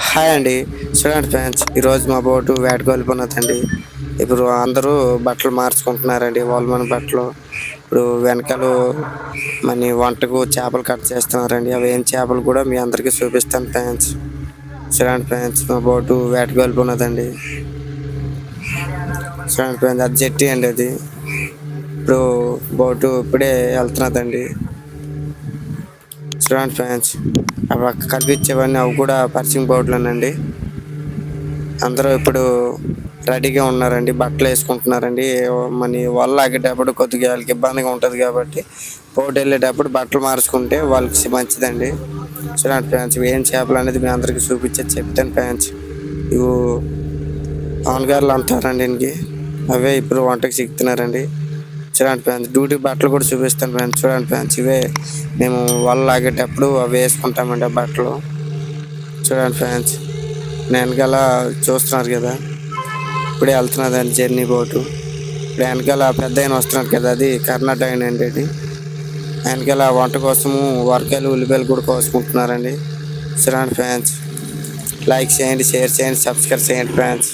Hi అండి. చూడండి fans ఈరోజు మా బోటు వేటకొల్పోన్నదండి ఇప్పుడు అందరూ బట్టలు మార్చుకుంటున్నారండి వాళ్ళ బట్టలు. ఇప్పుడు వెనకాల మన వంటకు చేపలు కట్ చేస్తున్నారండి. అవి ఏం చేపలు కూడా మీ అందరికీ చూపిస్తాను ఫ్యాన్స్ చూడండి ఫ్యాన్స్ మా బోటు వేటకొల్పోన్నదండి చూడండి ఫ్యాన్స్ అది జెట్టి అండి అది. ఇప్పుడు బోటు ఇప్పుడే వెళ్తున్నదండి. స్టూడెంట్ ఫ్యాన్స్ అవి అక్కడ కనిపించేవన్నీ అవి కూడా పర్చింగ్ బోర్డులోనండి. అందరూ ఇప్పుడు రెడీగా ఉన్నారండి బట్టలు వేసుకుంటున్నారండి. మన వల్ల ఆగేటప్పుడు కొద్దిగా వాళ్ళకి ఇబ్బందిగా ఉంటుంది కాబట్టి బోట్ వెళ్ళేటప్పుడు బట్టలు మార్చుకుంటే వాళ్ళకి మంచిదండి. చూడండి ఫ్యాన్స్ ఏం చేపలు అనేది మీ అందరికీ చూపించేది చెప్తాను ఫ్యాన్స్ ఇవి పవన్ గారులు అంటారండి ఇంకి అవే ఇప్పుడు వంటకు చిక్కుతున్నారండి చూడండి ఫ్రెండ్స్ డ్యూటీ బట్టలు కూడా చూపిస్తాను ఫ్రెండ్స్ చూడండి ఫ్రెండ్స్. ఇవే మేము వాళ్ళు లాగేటప్పుడు అవి వేసుకుంటామండి ఆ బట్టలు. చూడండి ఫ్రెండ్స్ నేను వెనకాల చూస్తున్నారు కదా ఇప్పుడే వెళ్తున్నదండి జర్నీ బోటు. ఇప్పుడు వెనకాల పెద్ద ఆయన వస్తున్నారు కదా అది కర్ణాటక ఆయన అండి అది వెనకాల వంట కోసము వరకాయలు ఉల్లిపాయలు కూడా కోసుకుంటున్నారండి. చూడండి ఫ్రెండ్స్ లైక్ చేయండి షేర్ చేయండి సబ్స్క్రైబ్ చేయండి ఫ్రెండ్స్.